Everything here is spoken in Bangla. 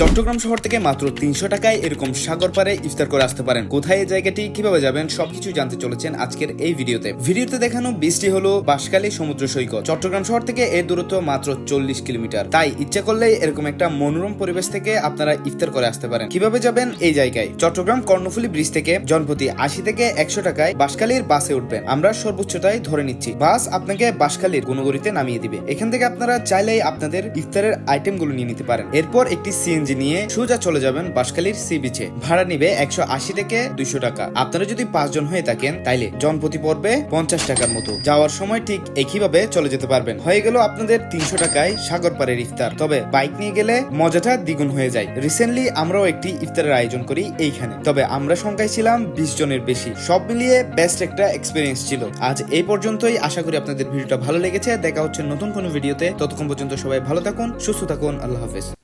চট্টগ্রাম শহর থেকে মাত্র তিনশো টাকায় এরকম সাগর পারে ইফতার করে আসতে পারেন। কোথায় এই জায়গাটি, কীভাবে যাবেন সবকিছু জানতে চলেছেন আজকের এই ভিডিওতে। ভিডিওতে দেখানো বীজটি হলো বাঁশখালী সমুদ্র সৈকত। চট্টগ্রাম শহর থেকে এর দূরত্ব মাত্র চল্লিশ কিলোমিটার। তাই ইচ্ছা করলে এরকম একটা মনোরম পরিবেশ থেকে আপনারা ইফতার করে আসতে পারেন। কীভাবে যাবেন এই জায়গায়? চট্টগ্রাম কর্ণফুলী ব্রিজ থেকে জনপ্রতি আশি থেকে একশো টাকায় বাঁশখালীর বাসে উঠবেন। আমরা সর্বোচ্চটাই ধরে নিচ্ছি। বাস আপনাকে বাঁশখালীর গুণগরিতে নামিয়ে দিবে। এখান থেকে আপনারা চাইলেই আপনাদের ইফতারের আইটেমগুলো নিয়ে নিতে পারেন। এরপর একটি সিএনজি নিয়ে সোজা চলে যাবেন বাঁশখালীর সি বিচে ভাড়া নিবে একশো আশি থেকে দুইশো টাকা। আপনারা যদি পাঁচজন হয়ে থাকেন, তাইলে জনপ্রতি পড়বে পঞ্চাশ টাকার মতো। যাওয়ার সময় ঠিক একইভাবে চলে যেতে পারবেন। হয়ে গেল আপনাদের তিনশো টাকায় সাগর পাড়ের ইফতার। তবে বাইক নিয়ে গেলে মজাটা দ্বিগুণ হয়ে যায়। রিসেন্টলি আমরাও একটি ইফতারের আয়োজন করি এইখানে। তবে আমরা সংখ্যায় ছিলাম বিশ জনের বেশি। সব মিলিয়ে বেস্ট একটা এক্সপিরিয়েন্স ছিল। আজ এই পর্যন্তই। আশা করি আপনাদের ভিডিওটা ভালো লেগেছে। দেখা হচ্ছে নতুন কোনো ভিডিওতে। ততক্ষণ পর্যন্ত সবাই ভালো থাকুন, সুস্থ থাকুন। আল্লাহ হাফেজ।